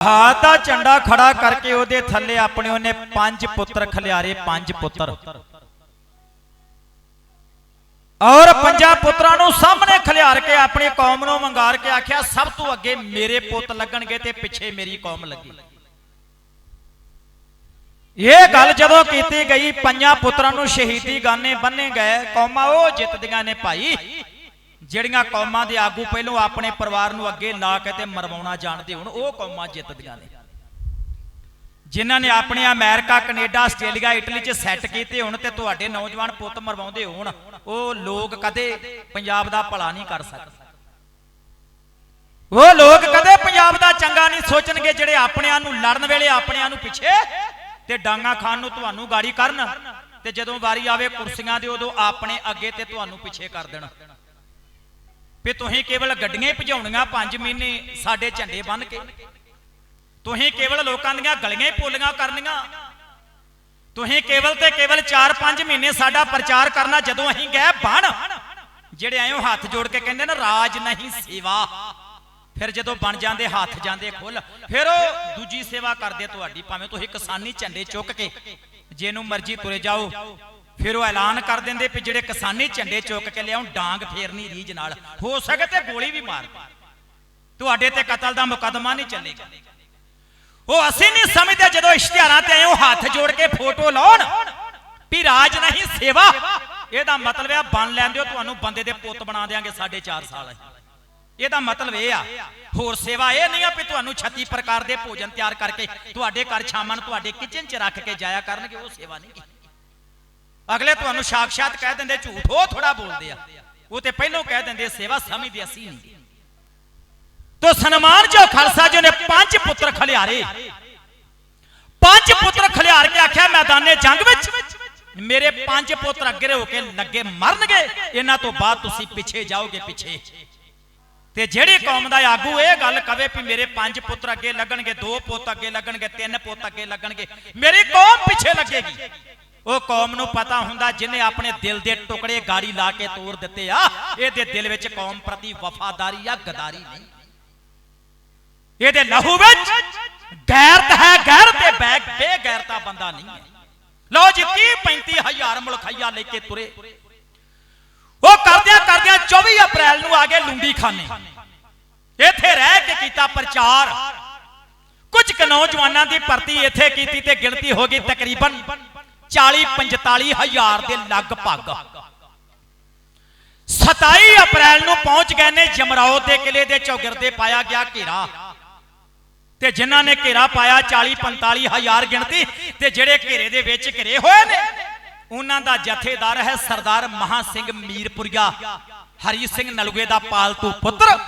ਹਾਥ ਦਾ ਝੰਡਾ ਖੜਾ ਕਰਕੇ ਉਹਦੇ ਥੱਲੇ ਆਪਣੇ ਉਹਨੇ ਪੰਜ ਪੁੱਤਰ ਖਲਿਆਰੇ, ਪੰਜ ਪੁੱਤਰ। ਔਰ ਪੰਜਾਂ ਪੁੱਤਰਾਂ ਨੂੰ ਸਾਹਮਣੇ ਖਲਿਆਰ ਕੇ ਆਪਣੀ ਕੌਮ ਨੂੰ ਮੰਗਾਰ ਕੇ ਆਖਿਆ, ਸਭ ਤੋਂ ਅੱਗੇ ਮੇਰੇ ਪੁੱਤ ਲੱਗਣਗੇ ਤੇ ਪਿੱਛੇ ਮੇਰੀ ਕੌਮ ਲੱਗੀ। ਇਹ ਗੱਲ ਜਦੋਂ ਕੀਤੀ ਗਈ, ਪੰਜਾਂ ਪੁੱਤਰਾਂ ਨੂੰ ਸ਼ਹੀਦੀ ਗਾਨੇ ਬੰਨੇ ਗਏ, ਕੌਮਾਂ ਉਹ ਜਿੱਤਦੀਆਂ ਨੇ ਭਾਈ। ਜਿਹੜੀਆਂ ਕੌਮਾਂ ਦੇ ਆਗੂ ਪਹਿਲੋਂ ਆਪਣੇ ਪਰਿਵਾਰ ਨੂੰ ਅੱਗੇ ਲਾ ਕੇ ਤੇ ਮਰਵਾਉਣਾ ਜਾਣਦੇ ਹੋਣ, ਉਹ ਕੌਮਾਂ ਜਿੱਤਦੀਆਂ ਨੇ। ਜਿਨ੍ਹਾਂ ਨੇ ਆਪਣੇ ਅਮਰੀਕਾ, ਕੈਨੇਡਾ, ਆਸਟ੍ਰੇਲੀਆ, ਇਟਲੀ 'ਚ ਸੈੱਟ ਕੀਤੇ ਹੋਣ ਤੇ ਤੁਹਾਡੇ ਨੌਜਵਾਨ ਪੁੱਤ ਮਰਵਾਉਂਦੇ ਹੋਣ, ਉਹ ਲੋਕ ਕਦੇ ਪੰਜਾਬ ਦਾ ਭਲਾ ਨਹੀਂ ਕਰ ਸਕਦੇ। ਉਹ ਲੋਕ ਕਦੇ ਪੰਜਾਬ ਦਾ ਚੰਗਾ ਨਹੀਂ ਸੋਚਣਗੇ ਜਿਹੜੇ ਆਪਣਿਆਂ ਨੂੰ ਲੜਨ ਵੇਲੇ ਆਪਣਿਆਂ ਨੂੰ ਪਿੱਛੇ ਤੇ ਡਾਂਗਾ ਖਾਨ ਨੂੰ ਤੁਹਾਨੂੰ ਗਾੜੀ ਕਰਨ ਤੇ ਜਦੋਂ ਵਾਰੀ ਆਵੇ ਕੁਰਸੀਆਂ ਦੇ ਉਦੋਂ ਆਪਣੇ ਅੱਗੇ ਤੇ ਤੁਹਾਨੂੰ ਪਿੱਛੇ ਕਰ ਦੇਣ। ਵੀ ਤੁਸੀਂ ਕੇਵਲ ਗੱਡੀਆਂ ਭਜਾਉਣੀਆਂ 5 ਮਹੀਨੇ ਸਾਡੇ ਝੰਡੇ ਬੰਨ ਕੇ। ਤੁਸੀਂ ਕੇਵਲ ਲੋਕਾਂ ਦੀਆਂ ਗਲੀਆਂ ਪੋਲੀਆਂ ਕਰਨੀਆਂ। ਤੁਸੀਂ ਕੇਵਲ ਤੇ ਕੇਵਲ 4-5 ਮਹੀਨੇ ਸਾਡਾ ਪ੍ਰਚਾਰ ਕਰਨਾ ਜਦੋਂ ਅਸੀਂ ਗਏ ਬਣ ਜਿਹੜੇ ਆਇਓ ਹੱਥ ਜੋੜ ਕੇ ਕਹਿੰਦੇ ਨਾ, ਰਾਜ ਨਹੀਂ ਸੇਵਾ। ਫਿਰ ਜਦੋਂ ਬਣ ਜਾਂਦੇ, ਹੱਥ ਜਾਂਦੇ ਖੁੱਲ ਫਿਰ ਉਹ ਦੂਜੀ ਸੇਵਾ ਕਰਦੇ ਤੁਹਾਡੀ, ਭਾਵੇਂ ਤੁਸੀਂ ਕਿਸਾਨੀ ਝੰਡੇ ਚੁੱਕ ਕੇ, ਜਿਹਨੂੰ ਮਰਜ਼ੀ ਤੁਰੇ ਜਾਓ। ਫਿਰ ਉਹ ਐਲਾਨ ਕਰ ਦਿੰਦੇ ਵੀ ਜਿਹੜੇ ਕਿਸਾਨੀ ਝੰਡੇ ਚੁੱਕ ਕੇ ਲਿਆਉਣ, ਡਾਂਗ ਫੇਰਨੀ ਰੀਜ ਨਾਲ। ਹੋ ਸਕੇ ਤੇ ਗੋਲੀ ਵੀ ਮਾਰ। ਤੁਹਾਡੇ ਤੇ ਕਤਲ ਦਾ ਮੁਕੱਦਮਾ ਨਹੀਂ ਚੱਲੇਗਾ। ਉਹ ਅਸੀਂ ਨਹੀਂ ਸਮਝਦੇ ਜਦੋਂ ਇਸ਼ਤਿਹਾਰਾਂ ਤੇ ਆਏ, ਉਹ ਹੱਥ ਜੋੜ ਕੇ ਫੋਟੋ ਲਾਉਣ ਵੀ ਰਾਜ ਨਹੀਂ, ਸੇਵਾ। ਇਹਦਾ ਮਤਲਬ ਆ ਬਣ ਲੈਂਦੇ ਹੋ, ਤੁਹਾਨੂੰ ਬੰਦੇ ਦੇ ਪੁੱਤ ਬਣਾ ਦੇਾਂਗੇ 4.5 ਸਾਲ। ਇਹਦਾ ਮਤਲਬ ਇਹ ਆ, ਹੋਰ ਸੇਵਾ ਇਹ ਨਹੀਂ ਆ ਵੀ ਤੁਹਾਨੂੰ 36 ਪ੍ਰਕਾਰ ਦੇ ਭੋਜਨ ਤਿਆਰ ਕਰਕੇ ਤੁਹਾਡੇ ਘਰ ਸ਼ਾਮਾਂ ਨੂੰ ਤੁਹਾਡੇ ਕਿਚਨ 'ਚ ਰੱਖ ਕੇ ਜਾਇਆ ਕਰਨਗੇ, ਉਹ ਸੇਵਾ ਨਹੀਂ। ਅਗਲੇ ਤੁਹਾਨੂੰ ਸਾਖਸ਼ਾਤ ਕਹਿ ਦਿੰਦੇ, ਝੂਠ ਉਹ ਥੋੜਾ ਬੋਲਦੇ ਆ। ਉਹ ਤੇ ਪਹਿਲਾਂ ਕਹਿ ਦਿੰਦੇ, ਸੇਵਾ ਸਮਝਦੇ ਅਸੀਂ ਨਹੀਂ ਤੋ ਸਨਮਾਨ ਜੋ ਖਾਲਸਾ ਜੀ ਨੇ ਪੰਜ ਪੁੱਤਰ ਖਲਿਆਰੇ। ਪੰਜ ਪੁੱਤਰ ਖਲਿਆਰ ਕੇ ਆਖਿਆ, ਮੈਦਾਨੇ ਜੰਗ ਵਿੱਚ। ਮੇਰੇ ਪੰਜ ਪੁੱਤਰ ਅੱਗੇ ਹੋ ਕੇ ਲੱਗੇ ਮਰਨਗੇ, ਇਹਨਾਂ ਤੋਂ ਬਾਅਦ ਤੁਸੀਂ ਪਿੱਛੇ ਜਾਓਗੇ, ਪਿੱਛੇ। ਤੇ ਜਿਹੜੀ ਕੌਮ ਦਾ ਆਗੂ ਇਹ ਗੱਲ ਕਵੇ ਵੀ ਮੇਰੇ ਪੰਜ ਪੁੱਤਰ ਅੱਗੇ ਲੱਗਣਗੇ, ਦੋ ਪੁੱਤ ਅੱਗੇ ਲੱਗਣਗੇ, ਤਿੰਨ ਪੁੱਤ ਅੱਗੇ ਲੱਗਣਗੇ, ਮੇਰੀ ਕੌਮ ਪਿੱਛੇ ਲੱਗੇਗੀ। ਉਹ ਕੌਮ ਨੂੰ ਪਤਾ ਹੁੰਦਾ ਜਿਹਨੇ ਆਪਣੇ ਦਿਲ ਦੇ ਟੁਕੜੇ ਗਾੜੀ ਲਾ ਕੇ ਤੋੜ ਦਿੱਤੇ ਆ, ਇਹਦੇ ਦਿਲ ਵਿੱਚ ਕੌਮ ਪ੍ਰਤੀ ਵਫਾਦਾਰੀ ਆ, ਗਦਾਰੀ ਨਹੀਂ। ਇਹਦੇ ਲਹੂ ਵਿੱਚ ਗੈਰਤ ਹੈ ਗੈਰ ਤੇ ਬੈ, ਬੇਗੈਰਤਾ ਬੰਦਾ ਨਹੀਂ ਹੈ। ਲਓ ਜੀ 30 35 ਹਜ਼ਾਰ ਮੁਲਖਈਆ ਲੈ ਕੇ ਤੁਰੇ। ਉਹ ਕਰਦਿਆਂ ਕਰਦਿਆਂ 24 ਅਪ੍ਰੈਲ ਨੂੰ ਆ ਗਏ ਲੁੰਡੀ ਖਾਨੇ ਇੱਥੇ ਰਹਿ ਕੇ ਕੀਤਾ ਪ੍ਰਚਾਰ। ਕੁਝ ਕੁ ਨੌਜਵਾਨਾਂ ਦੀ ਭਰਤੀ ਇੱਥੇ ਕੀਤੀ ਤੇ ਗਿਣਤੀ ਹੋ ਗਈ ਤਕਰੀਬਨ 40 45 ਹਜ਼ਾਰ ਦੇ ਲਗਭਗ। 27 ਅਪ੍ਰੈਲ ਨੂੰ ਪਹੁੰਚ ਗਏ ਨੇ ਜਮਰਾਓ ਦੇ ਕਿਲੇ ਦੇ ਚੌਗਿਰਦੇ, ਪਾਇਆ ਗਿਆ ਘੇਰਾ। ਤੇ ਜਿਨ੍ਹਾਂ ਨੇ ਘੇਰਾ ਪਾਇਆ 40 45 ਹਜ਼ਾਰ ਗਿਣਤੀ, ਤੇ ਜਿਹੜੇ ਘੇਰੇ ਦੇ ਵਿੱਚ ਘਿਰੇ ਹੋਏ ਨੇ, ਉਹਨਾਂ ਦਾ ਜਥੇਦਾਰ ਹੈ ਸਰਦਾਰ ਮਹਾ ਸਿੰਘ ਮੀਰਪੁਰੀਆ। ਹਰੀ ਸਿੰਘ ਨਲੂਏ ਦਾ ਪਾਲਤੂ ਪੁੱਤਰ,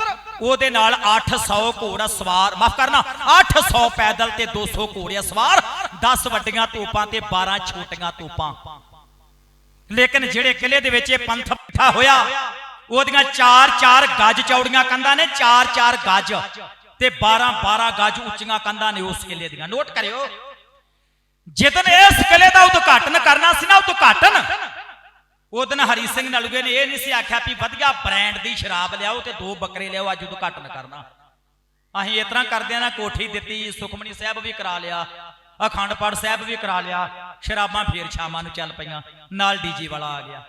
ਉਹਦੇ ਨਾਲ 800 ਘੋੜਾ ਸਵਾਰ, ਮਾਫ ਕਰਨਾ 800 ਪੈਦਲ ਤੇ 200 ਘੋੜਿਆ ਸਵਾਰ 10 ਵੱਡੀਆਂ ਤੋਪਾਂ ਤੇ 12 ਛੋਟੀਆਂ ਤੋਪਾਂ ਲੇਕਿਨ ਜਿਹੜੇ ਕਿਲੇ ਦੇ ਵਿੱਚ ਇਹ ਪੰਥ ਬੈਠਾ ਹੋਇਆ, ਉਹਦੀਆਂ 4-4 ਗੱਜ ਚੌੜੀਆਂ ਕੰਧਾਂ ਨੇ 4-4 ਗੱਜ ਤੇ 12-12 ਗੱਜ ਉੱਚੀਆਂ ਕੰਧਾਂ ਨੇ ਉਸ ਕਿਲੇ ਦੀਆਂ। ਨੋਟ ਕਰਿਓ ਜਿੱਦਨ ਇਸ ਕਿਲੇ ਦਾ ਉਦਘਾਟਨ ਕਰਨਾ ਸੀ ਨਾ, ਉਦਘਾਟਨ ਉਦਨ ਹਰੀ ਸਿੰਘ ਨਲੂਏ ਨੇ ਇਹ ਨਹੀਂ ਸੀ ਆਖਿਆ ਵੀ ਵਧੀਆ ਬ੍ਰਾਂਡ ਦੀ ਸ਼ਰਾਬ ਲਿਆਓ ਤੇ ਦੋ ਬੱਕਰੇ ਲਿਆਓ, ਅੱਜ ਉਦਘਾਟਨ ਕਰਨਾ। ਅਸੀਂ ਇਸ ਤਰ੍ਹਾਂ ਕਰਦੇ ਕਰਦਿਆਂ ਨਾ, ਕੋਠੀ ਦਿੱਤੀ, ਸੁਖਮਨੀ ਸਾਹਿਬ ਵੀ ਕਰਾ ਲਿਆ। ਅਖੰਡ ਪਾਠ ਸਾਹਿਬ ਵੀ ਕਰਾ ਲਿਆ, ਸ਼ਰਾਬਾਂ ਫੇਰ ਸ਼ਾਮਾਂ ਨੂੰ ਚੱਲ ਪਈਆਂ, ਨਾਲ ਡੀਜੇ ਵਾਲਾ ਆ ਗਿਆ।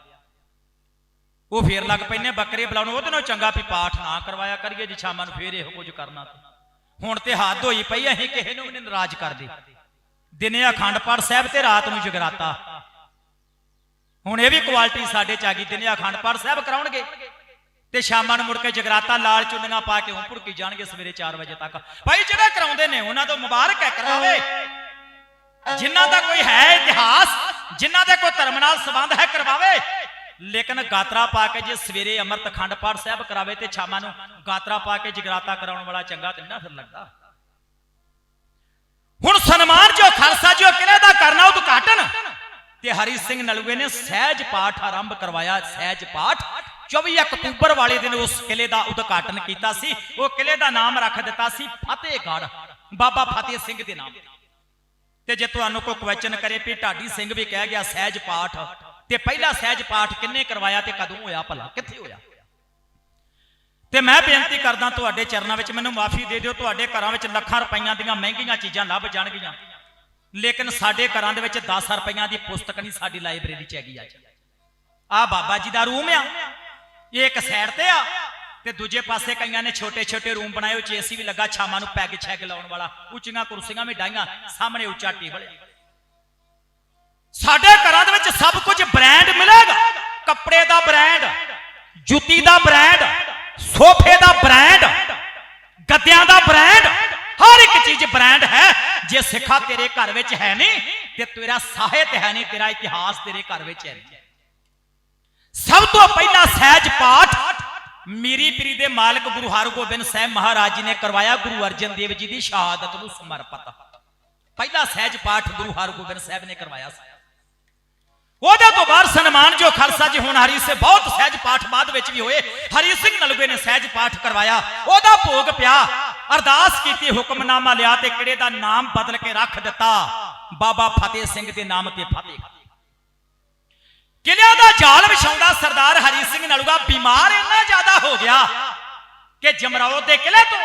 ਉਹ ਫੇਰ ਲੱਗ ਪੈਨੇ ਬੱਕਰੇ ਬੁਲਾਉਣ, ਉਹਦੇ ਨਾਲ ਚੰਗਾ ਵੀ ਪਾਠ ਨਾ ਕਰਵਾਇਆ ਕਰੀਏ, ਜੇ ਸ਼ਾਮਾਂ ਨੂੰ ਫੇਰ ਇਹੋ ਕੁਝ ਕਰਨਾ ਹੁਣ ਤੇ ਹੱਦ ਹੋਈ ਪਈ ਅਸੀਂ ਕਿਸੇ ਨੂੰ ਵੀ ਨਾਰਾਜ਼ ਕਰਦੇ। ਦਿਨੇ ਅਖੰਡ ਪਾਠ ਸਾਹਿਬ ਤੇ ਰਾਤ ਨੂੰ ਜਗਰਾਤਾ। ਹੁਣ ਇਹ ਵੀ ਕੁਆਲਿਟੀ ਸਾਡੇ ਚ ਆ ਗਈ, ਦਿਨੇ ਅਖੰਡ ਪਾਠ ਸਾਹਿਬ ਕਰਾਉਣਗੇ। ਤੇ ਸ਼ਾਮਾਂ ਨੂੰ ਮੁੜ ਕੇ ਜਗਰਾਤਾ, ਲਾਲ ਚੁੰਨੀਆਂ ਪਾ ਕੇ ਹੁਣ ਭੁੜਕੀ ਜਾਣਗੇ ਸਵੇਰੇ 4 ਵਜੇ ਤੱਕ। ਭਾਈ ਜਿਹੜੇ ਕਰਾਉਂਦੇ ਨੇ, ਉਹਨਾਂ ਤੋਂ ਮੁਬਾਰਕ ਹੈ, ਕਰਾਵੇ। ਜਿਨ੍ਹਾਂ ਦਾ ਕੋਈ ਹੈ ਇਤਿਹਾਸ, ਜਿਨ੍ਹਾਂ ਦੇ ਕੋਈ ਧਰਮ ਨਾਲ ਸੰਬੰਧ ਹੈ, ਕਰਵਾਵੇ। ਲੇਕਿਨ ਗਾਤਰਾ ਪਾ ਕੇ ਜੇ ਸਵੇਰੇ ਅੰਮ੍ਰਿਤ ਖੰਡ ਪਾਠ ਸਾਹਿਬ ਕਰਾਵੇ ਤੇ ਸ਼ਾਮਾਂ ਨੂੰ ਗਾਤਰਾ ਪਾ ਕੇ ਜਗਰਾਤਾ ਕਰਾਉਣ ਵਾਲਾ ਚੰਗਾ ਤੇ ਨਾ ਫਿਰ ਲੱਗਦਾ। ਹੁਣ ਸਨਮਾਨ ਜੋ ਖਾਲਸਾ ਜੋ ਕਿਲੇ ਦਾ ਕਰਨਾ ਉਦਘਾਟਨ। ਤੇ ਹਰੀ ਸਿੰਘ ਨਲੂਏ ਨੇ ਸਹਿਜ ਪਾਠ ਆਰੰਭ ਕਰਵਾਇਆ, ਸਹਿਜ ਪਾਠ। 24 ਅਕਤੂਬਰ ਵਾਲੇ ਦਿਨ ਉਸ ਕਿਲੇ ਦਾ ਉਦਘਾਟਨ ਕੀਤਾ ਸੀ। ਉਹ ਕਿਲੇ ਦਾ ਨਾਮ ਰੱਖ ਦਿੱਤਾ ਸੀ, ਫਤਿਹਗੜ੍ਹ। ਬਾਬਾ ਫਤਿਹ ਸਿੰਘ ਦੇ ਨਾਮ ਤੇ ਜੇ ਤੁਹਾਨੂੰ ਕੋਈ ਕੁਐਸਚਨ ਕਰੇ ਵੀ ਢਾਡੀ ਸਿੰਘ ਵੀ ਕਹਿ ਗਿਆ ਸਹਿਜ ਪਾਠ, ਤੇ ਪਹਿਲਾ ਸਹਿਜ ਪਾਠ ਕਿੰਨੇ ਕਰਵਾਇਆ ਤੇ ਕਦੋਂ ਹੋਇਆ ਭਲਾ? ਕਿੱਥੇ ਹੋਇਆ? ਤੇ ਮੈਂ ਬੇਨਤੀ ਕਰਦਾ ਤੁਹਾਡੇ ਚਰਨਾਂ ਵਿੱਚ ਮੈਨੂੰ ਮਾਫੀ ਦੇ ਦਿਓ, ਤੁਹਾਡੇ ਘਰਾਂ ਵਿੱਚ ਲੱਖਾਂ ਰੁਪਈਆਂ ਦੀਆਂ ਮਹਿੰਗੀਆਂ ਚੀਜ਼ਾਂ ਲੱਭ ਜਾਣਗੀਆਂ। ਲੇਕਿਨ ਸਾਡੇ ਘਰਾਂ ਦੇ ਵਿੱਚ 10 ਰੁਪਈਆਂ ਦੀ ਪੁਸਤਕ ਨਹੀਂ ਸਾਡੀ ਲਾਇਬ੍ਰੇਰੀ 'ਚ ਹੈਗੀ ਅੱਜ। ਆ ਬਾਬਾ ਜੀ ਦਾ ਰੂਮ ਆ, ਇਹ ਇੱਕ ਸਾਈਡ ਤੇ ਆ। ਤੇ ਦੂਜੇ ਪਾਸੇ ਕਈਆਂ ਨੇ ਛੋਟੇ ਛੋਟੇ ਰੂਮ ਬਣਾਏ, ਉਹ ਏਸੀ ਵੀ ਲੱਗਾ ਛਾਮਾਂ ਨੂੰ ਪੈਗ ਛੈਗ ਲਾਉਣ ਵਾਲਾ। ਉੱਚੀਆਂ ਕੁਰਸੀਆਂ ਵੀ ਡਾਈਆਂ, ਸਾਹਮਣੇ ਉੱਚਾ ਟੇਬਲ ਸਾਡੇ ਘਰਾਂ ਦੇ ਵਿੱਚ ਸਭ ਕੁਝ ਬ੍ਰਾਂਡ ਮਿਲੇਗਾ। ਕੱਪੜੇ ਦਾ ਬ੍ਰਾਂਡ, ਜੁੱਤੀ ਦਾ ਬ੍ਰਾਂਡ, ਸੋਫੇ ਦਾ ਬ੍ਰਾਂਡ, ਗੱਦਿਆਂ ਦਾ ਬ੍ਰਾਂਡ, ਹਰ ਇੱਕ ਚੀਜ਼ ਬ੍ਰਾਂਡ ਹੈ। ਜੇ ਸਿੱਖਾ ਤੇਰੇ ਘਰ ਵਿੱਚ ਹੈ ਨਹੀਂ, ਤੇ ਤੇਰਾ ਸਾਹਿਤ ਹੈ ਨਹੀਂ, ਤੇਰਾ ਇਤਿਹਾਸ ਤੇਰੇ ਘਰ ਵਿੱਚ ਹੈ ਨਹੀਂ। ਸਭ ਤੋਂ ਪਹਿਲਾਂ ਸਹਿਜ ਪਾਠ ਮੀਰੀ ਪੀਰੀ ਦੇ ਮਾਲਕ ਗੁਰੂ ਹਰਗੋਬਿੰਦ ਸਾਹਿਬ ਮਹਾਰਾਜ ਜੀ ਨੇ ਕਰਵਾਇਆ ਗੁਰੂ ਅਰਜਨ ਦੇਵ ਜੀ ਦੀ ਸ਼ਹਾਦਤ ਨੂੰ ਸਮਰਪਿਤ। ਪਹਿਲਾ ਸਹਿਜ ਪਾਠ ਗੁਰੂ ਹਰਗੋਬਿੰਦ ਸਾਹਿਬ ਨੇ ਕਰਵਾਇਆ ਸੀ। ਉਹਦੇ ਤੋਂ ਬਾਅਦ ਸਨਮਾਨ ਜੋ ਖਾਲਸਾ ਜੀ ਹੁਣ ਹਰੀ ਸੇ ਬਹੁਤ ਸਹਿਜ ਪਾਠ ਬਾਅਦ ਵਿੱਚ ਵੀ ਹੋਏ, ਹਰੀ ਸਿੰਘ ਨਲਵੇ ਨੇ ਸਹਿਜ ਪਾਠ ਕਰਵਾਇਆ। ਉਹਦਾ ਭੋਗ ਪਿਆ, ਅਰਦਾਸ ਕੀਤੀ, ਹੁਕਮਨਾਮਾ ਲਿਆ ਤੇ ਕਿਹੜੇ ਦਾ ਨਾਮ ਬਦਲ ਕੇ ਰੱਖ ਦਿੱਤਾ? ਬਾਬਾ ਫਤਿਹ ਸਿੰਘ ਦੇ ਨਾਮ ਤੇ ਫਤਿਹ। ਕਿਲਿਆਂ ਦਾ ਜਾਲ ਵਿਛਾਉਂਦਾ? ਸਰਦਾਰ ਹਰੀ ਸਿੰਘ ਨਲੂਆ, ਬਿਮਾਰ ਇੰਨਾ ਜ਼ਿਆਦਾ ਹੋ ਗਿਆ ਕਿ ਜਮਰੌਦ ਦੇ ਕਿਲੇ ਤੋਂ,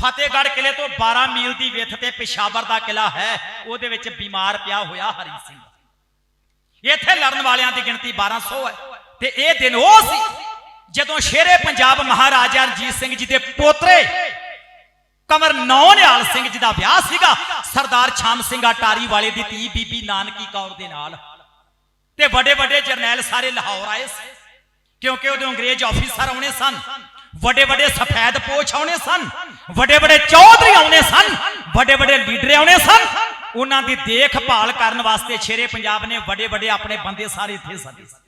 ਫਤਿਹਗੜ੍ਹ ਕਿਲੇ ਤੋਂ 12 ਮੀਲ ਦੀ ਵਿੱਥ ਤੇ ਪਿਸ਼ਾਵਰ ਦਾ ਕਿਲਾ ਹੈ, ਉਹਦੇ ਵਿੱਚ ਬਿਮਾਰ ਪਿਆ ਹੋਇਆ ਹਰੀ ਸਿੰਘ। ਇੱਥੇ ਲੜਨ ਵਾਲਿਆਂ ਦੀ ਗਿਣਤੀ 1200 ਹੈ। ਤੇ ਇਹ ਦਿਨ ਉਹ ਸੀ ਜਦੋਂ ਸ਼ੇਰੇ ਪੰਜਾਬ ਮਹਾਰਾਜਾ ਰਣਜੀਤ ਸਿੰਘ ਜੀ ਦੇ ਪੋਤਰੇ ਕਮਰ ਨੌ ਨਿਹਾਲ ਸਿੰਘ ਜੀ ਦਾ ਵਿਆਹ ਸੀਗਾ। ਸਰਦਾਰ ਛਾਮ ਸਿੰਘ ਅਟਾਰੀ ਵਾਲੇ ਦੀ ਧੀ ਬੀਬੀ ਨਾਨਕੀ ਕੌਰ ਦੇ ਨਾਲ। ਤੇ ਵੱਡੇ ਵੱਡੇ ਜਰਨੈਲ ਸਾਰੇ ਲਾਹੌਰ ਆਏ ਸੀ। ਕਿਉਂਕਿ ਉਦੋਂ ਅੰਗਰੇਜ਼ ਆਫੀਸਰ ਆਉਣੇ ਸਨ ਵੱਡੇ ਵੱਡੇ ਸਫੈਦ ਪੋਛ ਆਉਣੇ ਸਨ ਵੱਡੇ ਵੱਡੇ ਚੌਧਰੀ ਆਉਣੇ ਸਨ ਵੱਡੇ ਵੱਡੇ ਲੀਡਰ ਆਉਣੇ ਸਨ। ਉਹਨਾਂ ਦੀ ਦੇਖਭਾਲ ਕਰਨ ਵਾਸਤੇ ਸ਼ੇਰੇ ਪੰਜਾਬ ਨੇ ਵੱਡੇ ਵੱਡੇ ਆਪਣੇ ਬੰਦੇ ਸਾਰੇ ਇੱਥੇ ਸੱਦੇ ਸਨ।